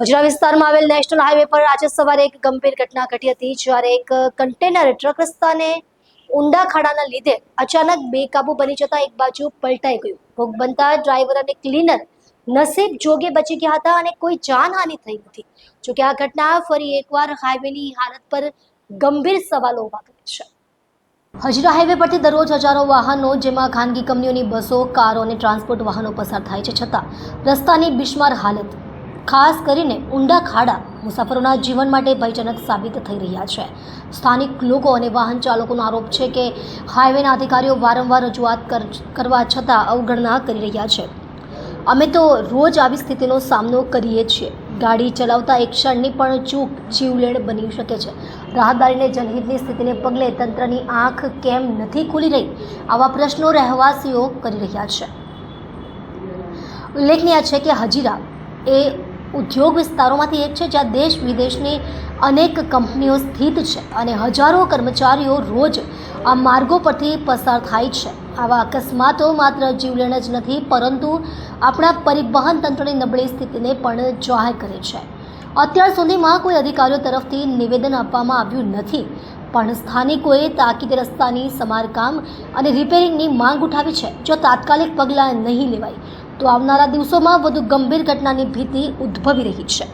ગુજરાત વિસ્તારમાં આવેલ national highway પર આજે સવારે એક ગંભીર ઘટના ઘટી હતી, જ્યારે એક કન્ટેનર ટ્રક રસ્તાને ઊંડા ખાડાના લીધે અચાનક બેકાબુ બની જતા એક બાજુ પલટાઈ ગયું. ભોગ બનતા ડ્રાઈવર અને ક્લીનર નસીબ જોગે બચી ગયા હતા અને કોઈ જાનહાનિ થઈ નથી. જોકે આ ઘટના ફરી એકવાર હાઈવેની હાલત પર ગંભીર સવાલો ઊભા કરે છે. હજીરા હાઈવે પરથી દરરોજ હજારો વાહનો, જેમાં ખાનગી કંપનીઓની બસો, કારો અને ટ્રાન્સપોર્ટ વાહનો પસાર થાય છે, છતાં રસ્તાની બિસ્માર હાલત ખાસ કરીને ઊંડા ખાડા મુસાફરોના જીવન માટે ભયજનક સાબિત થઈ રહ્યા છે. સ્થાનિક લોકો અને વાહન ચાલકોનો આરોપ છે કે હાઈવેના અધિકારીઓ વારંવાર રજૂઆત કર- કરવા છતાં અવગણના કરી રહ્યા છે. અમે તો રોજ આવી સ્થિતિનો સામનો કરીએ છીએ. ગાડી ચલાવતા એક ક્ષણની પણ ચૂક જીવલેણ બની શકે છે. રાહદારીને જનહિતની સ્થિતિને પગલે તંત્રની આંખ કેમ નથી ખુલી રહી? આવા પ્રશ્નો રહેવાસીઓ કરી રહ્યા છે. ઉલ્લેખનીય છે કે હજીરા એ ઉદ્યોગ વિસ્તારોમાંથી એક છે જ્યાં દેશ વિદેશની અનેક કંપનીઓ સ્થિત છે અને હજારો કર્મચારીઓ રોજ આ માર્ગો પરથી પસાર થાય છે. આવા અકસ્માતો માત્ર જીવલેણ જ નથી, પરંતુ આપણા પરિવહન તંત્રની નબળી સ્થિતિને પણ જાહેર કરે છે. અત્યાર સુધીમાં કોઈ અધિકારીઓ તરફથી નિવેદન આપવામાં આવ્યું નથી, પણ સ્થાનિકોએ તાકીદ રસ્તાની સમારકામ અને રિપેરિંગની માંગ ઉઠાવી છે. જો તાત્કાલિક પગલાં નહીં લેવાય તો આવનારા દિવસોમાં વધુ ગંભીર ઘટનાની ભીતિ ઉદ્ભવી રહી છે.